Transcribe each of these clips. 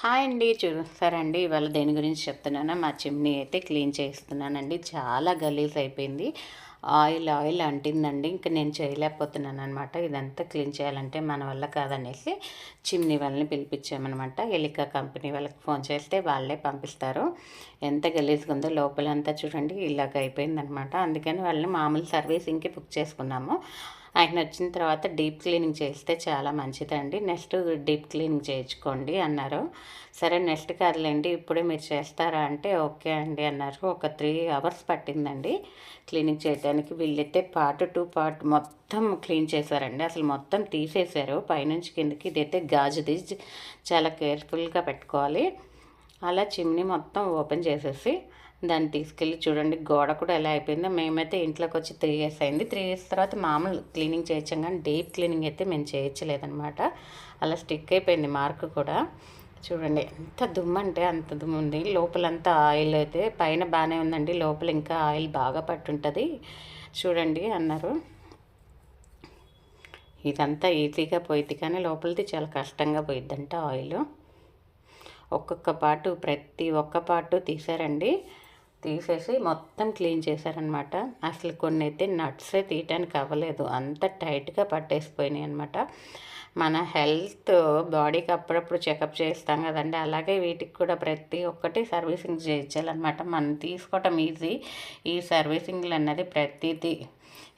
Hi అండి చూస్తారండి ఇవాళ దేని గురించి చెప్తున్నాను మా చిమ్నీ అయితే క్లీన్ చేస్తున్నానండి. చాలా గలీజ్ అయిపోయింది. ఆయిల్ ఆయిల్ అంటిందండి. ఇంకా నేను చేయలేకపోతున్నాను అనమాట ఇదంతా క్లీన్ చేయాలంటే మన వల్ల కాదనేసి చిమ్నీ వాళ్ళని పిలిపించామన్నమాట. ఎలికా కంపెనీ వాళ్ళకి ఫోన్ చేస్తే వాళ్ళే పంపిస్తారు. ఎంత గలీజ్గా ఉందో లోపలంతా చూడండి ఇలాగ అయిపోయిందనమాట అందుకని వాళ్ళని మామూలు సర్వీసింగ్కి బుక్ చేసుకున్నాము. ఆయన వచ్చిన తర్వాత డీప్ క్లీనింగ్ చేస్తే చాలా మంచిదండి. నెక్స్ట్ డీప్ క్లీనింగ్ చేయించుకోండి అన్నారు. సరే నెక్స్ట్ కాదులేండి ఇప్పుడే మీరు చేస్తారా అంటే ఓకే అండి అన్నారు. ఒక త్రీ అవర్స్ పట్టిందండి క్లీనింగ్ చేయడానికి వీళ్ళైతే పార్ట్ టు పార్ట్ మొత్తం క్లీన్ చేశారండి. అసలు మొత్తం తీసేశారు. పైనుంచి కిందకి ఇదైతే గాజుది చాలా కేర్ఫుల్గా పెట్టుకోవాలి. అలా చిమ్ని మొత్తం ఓపెన్ చేసేసి దాన్ని తీసుకెళ్ళి చూడండి. గోడ కూడా ఎలా అయిపోయిందో. మేమైతే ఇంట్లోకి వచ్చి త్రీ ఇయర్స్ అయింది. త్రీ ఇయర్స్ తర్వాత మామూలు క్లీనింగ్ చేయించాం కానీ డీప్ క్లీనింగ్ అయితే మేము చేయించలేదనమాట అలా స్టిక్ అయిపోయింది మార్క్ కూడా. చూడండి ఎంత దుమ్ము అంటే అంత దుమ్ము ఉంది. లోపలంతా ఆయిల్ అయితే పైన బాగానే ఉందండి. లోపల ఇంకా ఆయిల్ బాగా పట్టుంటుంది. చూడండి అన్నారు. ఇదంతా ఈజీగా పోయిద్ది కానీ లోపలిది చాలా కష్టంగా పోయిద్దంట ఆయిల్. ఒక్కొక్క పాటు ప్రతి ఒక్క పాటు తీసారండి. తీసేసి మొత్తం క్లీన్ చేశారనమాట. అసలు కొన్ని అయితే నట్సే తీయటానికి అవ్వలేదు. అంత టైట్గా పట్టేసిపోయినాయి అనమాట మన హెల్త్ బాడీకి అప్పుడప్పుడు చెకప్ చేస్తాం కదండి. అలాగే వీటికి కూడా ప్రతి ఒక్కటి సర్వీసింగ్ చేయించాలన్నమాట. మనం తీసుకోవటం ఈజీ. ఈ సర్వీసింగ్లు అన్నది ప్రతిదీ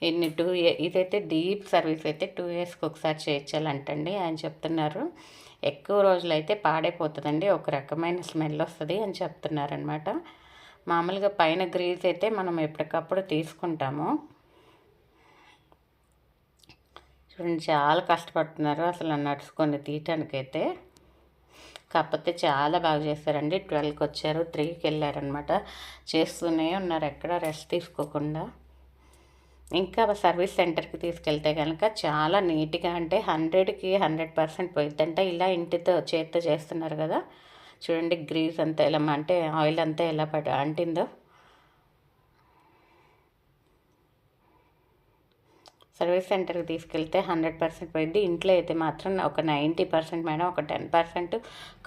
ఎన్ని టూ ఇదైతే డీప్ సర్వీస్ అయితే టూ ఇయర్స్కి ఒకసారి చేయించాలంటండి అని చెప్తున్నారు. ఎక్కువ రోజులైతే పాడైపోతుందండి. ఒక రకమైన స్మెల్ వస్తుంది అని చెప్తున్నారనమాట మామూలుగా పైన గ్రీజ్ అయితే మనం ఎప్పటికప్పుడు తీసుకుంటాము. చూడండి చాలా కష్టపడుతున్నారు అసలు నడుచుకొని తీయటానికైతే. కాకపోతే చాలా బాగా చేశారండి ట్వెల్వ్కి వచ్చారు త్రీకి వెళ్ళారనమాట చేస్తూనే ఉన్నారు ఎక్కడ రెస్ట్ తీసుకోకుండా. ఇంకా సర్వీస్ సెంటర్కి తీసుకెళ్తే కనుక చాలా నీట్గా అంటే హండ్రెడ్కి హండ్రెడ్ పర్సెంట్ పోయిందంటే ఇలా ఇంటితో చేత్తో చేస్తున్నారు కదా. చూడండి గ్రీస్ అంతా ఎలా అంటే ఆయిల్ అంతా ఎలా పడ అంటిందో. సర్వీస్ సెంటర్కి తీసుకెళ్తే హండ్రెడ్ పర్సెంట్ పోయింది ఇంట్లో అయితే మాత్రం ఒక నైంటీ పర్సెంట్ మేడం ఒక టెన్ పర్సెంట్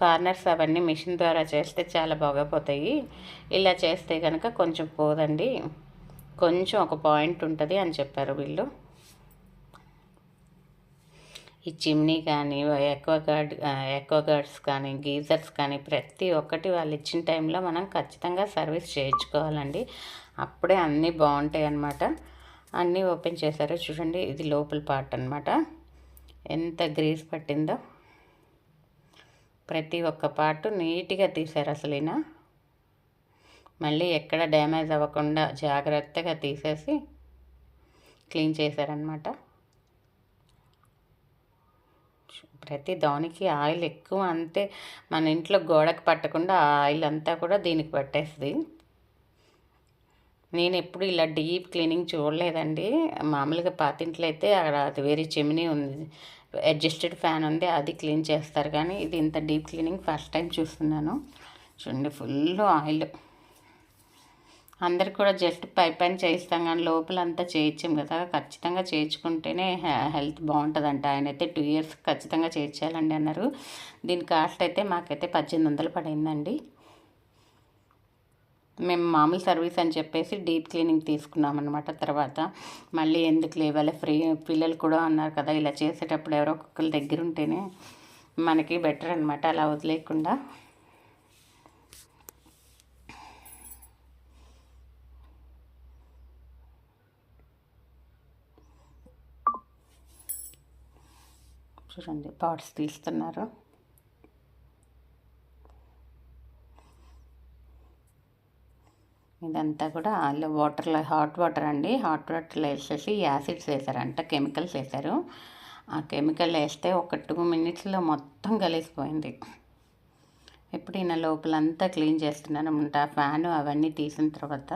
కార్నర్స్ అవన్నీ మిషన్ ద్వారా చేస్తే చాలా బాగపోతాయి. ఇలా చేస్తే కనుక కొంచెం పోదండి. కొంచెం ఒక పాయింట్ ఉంటుంది అని చెప్పారు వీళ్ళు. ఈ చిమ్నీ కానీ ఎక్వాగార్డ్ ఎక్వాగార్డ్స్ కానీ గీజర్స్ కానీ ప్రతి ఒక్కటి వాళ్ళు ఇచ్చిన టైంలో మనం ఖచ్చితంగా సర్వీస్ చేయించుకోవాలండి. అప్పుడే అన్నీ బాగుంటాయి అన్నమాట. అన్నీ ఓపెన్ చేశారు. చూడండి ఇది లోపల పార్ట్ అనమాట ఎంత గ్రీస్ పట్టిందో. ప్రతి ఒక్క పార్ట్ నీట్గా తీశారు అసలు మళ్ళీ ఎక్కడ డ్యామేజ్ అవ్వకుండా జాగ్రత్తగా తీసేసి క్లీన్ చేశారనమాట ప్రతి దానికి ఆయిల్ ఎక్కువ అంతే మన ఇంట్లో గోడకు పట్టకుండా ఆయిల్ అంతా కూడా దీనికి పట్టేస్తుంది. నేను ఎప్పుడు ఇలా డీప్ క్లీనింగ్ చూడలేదండి. మామూలుగా పాతింట్లో అయితే అక్కడ అది వేరే చెమినీ ఉంది. అడ్జస్టెడ్ ఫ్యాన్ ఉంది అది క్లీన్ చేస్తారు. కానీ ఇది ఇంత డీప్ క్లీనింగ్ ఫస్ట్ టైం చూస్తున్నాను. చూడండి ఫుల్ ఆయిల్. అందరికి కూడా జస్ట్ పై పైన చేయిస్తాం కానీ లోపల అంతా చేయించాం కదా. ఖచ్చితంగా చేయించుకుంటేనే హెల్త్ బాగుంటుందంట. ఆయన అయితే టూ ఇయర్స్ ఖచ్చితంగా చేయించాలండి అన్నారు. దీని కాస్ట్ అయితే మాకైతే పద్దెనిమిది వందలు పడిందండి. మేము మామూలు సర్వీస్ అని చెప్పేసి డీప్ క్లీనింగ్ తీసుకున్నాం అనమాట తర్వాత. మళ్ళీ ఎందుకు లేవాలి? ఫ్రీ పిల్లలు కూడా అన్నారు కదా ఇలా చేసేటప్పుడు ఎవరో ఒక్కొక్కరి దగ్గర ఉంటేనే మనకి బెటర్ అనమాట అలా వదిలేకుండా చూడండి పార్ట్స్ తీస్తున్నారు. ఇదంతా కూడా వాళ్ళు వాటర్లో హాట్ వాటర్ అండి. హాట్ వాటర్లో వేసేసి యాసిడ్స్ వేసారంట కెమికల్స్ వేశారు. ఆ కెమికల్ వేస్తే ఒక టూ మినిట్స్లో మొత్తం కలిసిపోయింది. ఇప్పుడు ఈయన లోపలంతా క్లీన్ చేస్తున్నాను అనమాట ఫ్యాను అవన్నీ తీసిన తర్వాత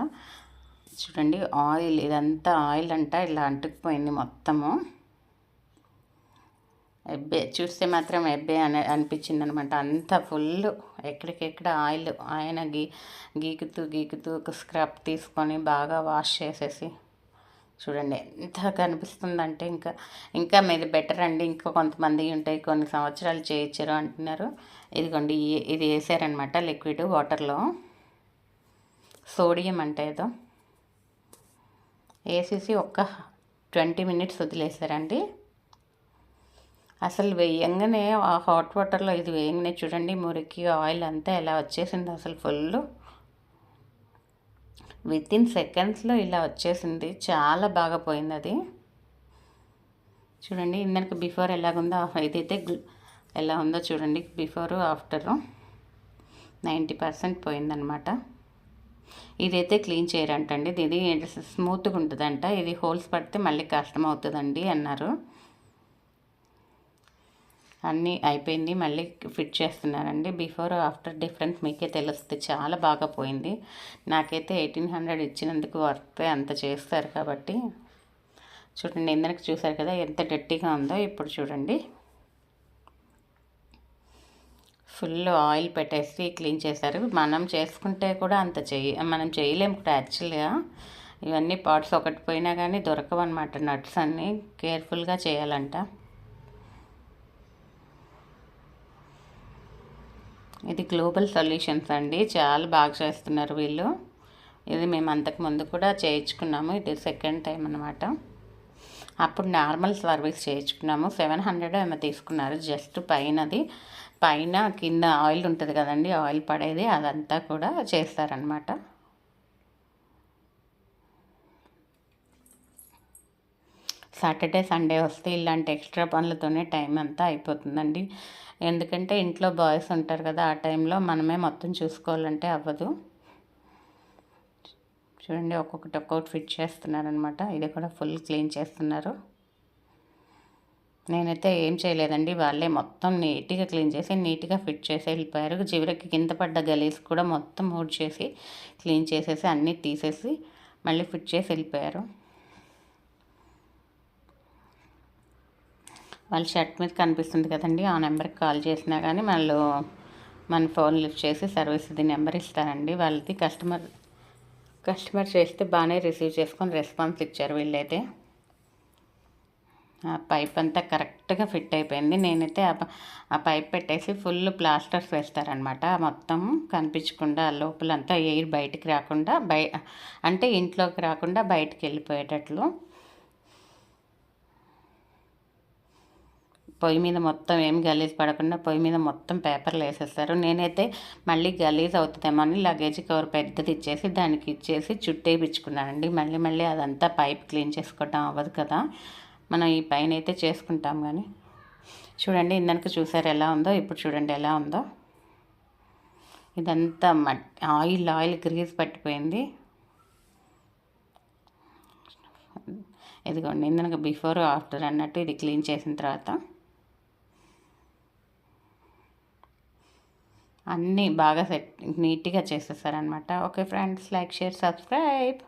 చూడండి ఆయిల్ ఇదంతా ఆయిల్ అంట ఇలా అంటుకుపోయింది మొత్తము. ఎబ్బే చూస్తే మాత్రం ఎబ్బే అని అనిపించింది అనమాట అంత ఫుల్ ఎక్కడికెక్కడ ఆయిల్ ఆయన గీ గీకుతూ గీకుతూ ఒక స్క్రబ్ తీసుకొని బాగా వాష్ చేసేసి చూడండి ఎంత కనిపిస్తుందంటే ఇంకా ఇంకా మీది బెటర్ అండి. ఇంకా కొంతమంది ఉంటాయి కొన్ని సంవత్సరాలు చేయించారు అంటున్నారు. ఇదిగోండి ఇది వేసారనమాట లిక్విడ్ వాటర్లో. సోడియం అంటే ఏదో. వేసేసి ఒక్క ట్వంటీ మినిట్స్ వదిలేసారండి. అసలు వేయంగానే ఆ హాట్ వాటర్లో ఇది వేయంగానే చూడండి మురికి ఆయిల్ అంతా ఎలా వచ్చేసింది అసలు ఫుల్ విత్ ఇన్ సెకండ్స్లో ఇలా వచ్చేసింది. చాలా బాగా పోయింది అది. చూడండి ఇందాక బిఫోర్ ఎలాగుందో ఇదైతే ఎలా ఉందో చూడండి. బిఫోర్ ఆఫ్టర్ నైంటీ పర్సెంట్ పోయిందనమాట. ఇదైతే క్లీన్ చేయరంటండి. ఇది స్మూత్గా ఉంటుందంట. ఇది హోల్స్ పడితే మళ్ళీ కష్టం అవుతుందండి అన్నారు. అన్నీ అయిపోయింది. మళ్ళీ ఫిట్ చేస్తున్నారండి బిఫోర్ ఆఫ్టర్ డిఫరెన్స్ మీకే తెలుస్తుంది. చాలా బాగా పోయింది. నాకైతే ఎయిటీన్ హండ్రెడ్ ఇచ్చినందుకు వర్త్ అంత చేస్తారు కాబట్టి. చూడండి ఇందరికి చూసారు కదా ఎంత గట్టిగా ఉందో ఇప్పుడు చూడండి. ఫుల్ ఆయిల్ పెట్టేసి క్లీన్ చేశారు. మనం చేసుకుంటే కూడా అంత చేయ మనం చేయలేము కూడా యాక్చువల్గా. ఇవన్నీ పార్ట్స్ ఒకటి పోయినా కానీ దొరకవు అనమాట నట్స్ అన్నీ కేర్ఫుల్గా చేయాలంట. ఇది గ్లోబల్ సొల్యూషన్స్ అండి. చాలా బాగా చేస్తున్నారు వీళ్ళు. ఇది మేము అంతకు ముందు కూడా చేయించుకున్నాము. ఇది సెకండ్ టైం అనమాట అప్పుడు నార్మల్ సర్వీస్ చేయించుకున్నాము. సెవెన్ హండ్రెడ్ ఏమో తీసుకున్నారు. జస్ట్ పైనది. పైన కింద ఆయిల్ ఉంటుంది కదండి ఆయిల్ పడేది. అదంతా కూడా చేస్తారనమాట సాటర్డే సండే వస్తే ఇలాంటి ఎక్స్ట్రా పనులతోనే టైం అంతా అయిపోతుందండి. ఎందుకంటే ఇంట్లో బాయ్స్ ఉంటారు కదా ఆ టైంలో మనమే మొత్తం చూసుకోవాలంటే అవ్వదు. చూడండి ఒక్కొక్కటి ఒక్కొక్కటి ఫిట్ చేస్తున్నారనమాట ఇది కూడా ఫుల్ క్లీన్ చేస్తున్నారు. నేనైతే ఏం చేయలేదండి వాళ్ళే మొత్తం నీట్గా క్లీన్ చేసి నీట్గా ఫిట్ చేసి వెళ్ళిపోయారు. చివరికి కింద పడ్డ గలీస్ కూడా మొత్తం ఊడ్ చేసి క్లీన్ చేసేసి అన్నీ తీసేసి మళ్ళీ ఫిట్ చేసి వెళ్ళిపోయారు. వాళ్ళ షర్ట్ మీద కనిపిస్తుంది కదండి. ఆ నెంబర్కి కాల్ చేసినా కానీ వాళ్ళు మన ఫోన్ లిఫ్ట్ చేసి సర్వీస్ ఇది నెంబర్ ఇస్తారండి. వాళ్ళది కస్టమర్ కస్టమర్ చేస్తే బాగానే రిసీవ్ చేసుకొని రెస్పాన్స్ ఇచ్చారు వీళ్ళైతే. ఆ పైప్ అంతా కరెక్ట్గా ఫిట్ అయిపోయింది. నేనైతే ఆ పైప్ పెట్టేసి ఫుల్ ప్లాస్టర్స్ వేస్తారనమాట మొత్తం కనిపించకుండా లోపలంతా ఎయిర్ బయటికి రాకుండా బయ అంటే ఇంట్లోకి రాకుండా బయటికి వెళ్ళిపోయేటట్లు. పొయ్యి మీద మొత్తం ఏం గలీజ్ పడకుండా పొయ్యి మీద మొత్తం పేపర్లు వేసేస్తారు. నేనైతే మళ్ళీ గలీజ్ అవుతుందేమో అని లగేజ్ కవర్ పెద్దది ఇచ్చేసి దానికి ఇచ్చేసి చుట్టేపించుకున్నానండి మళ్ళీ మళ్ళీ అదంతా పైప్ క్లీన్ చేసుకోవడం అవ్వదు కదా. మనం ఈ పైన అయితే చేసుకుంటాం కానీ. చూడండి ఇందాక చూసారు ఎలా ఉందో ఇప్పుడు చూడండి ఎలా ఉందో. ఇదంతా మట్టి ఆయిల్ ఆయిల్ గ్రీజ్ పట్టిపోయింది. ఇదిగోండి ఇందాక బిఫోర్ ఆఫ్టర్ అన్నట్టు ఇది క్లీన్ చేసిన తర్వాత అన్నీ బాగా సెట్ నీట్గా చేసేసారనమాట okay friends like share subscribe.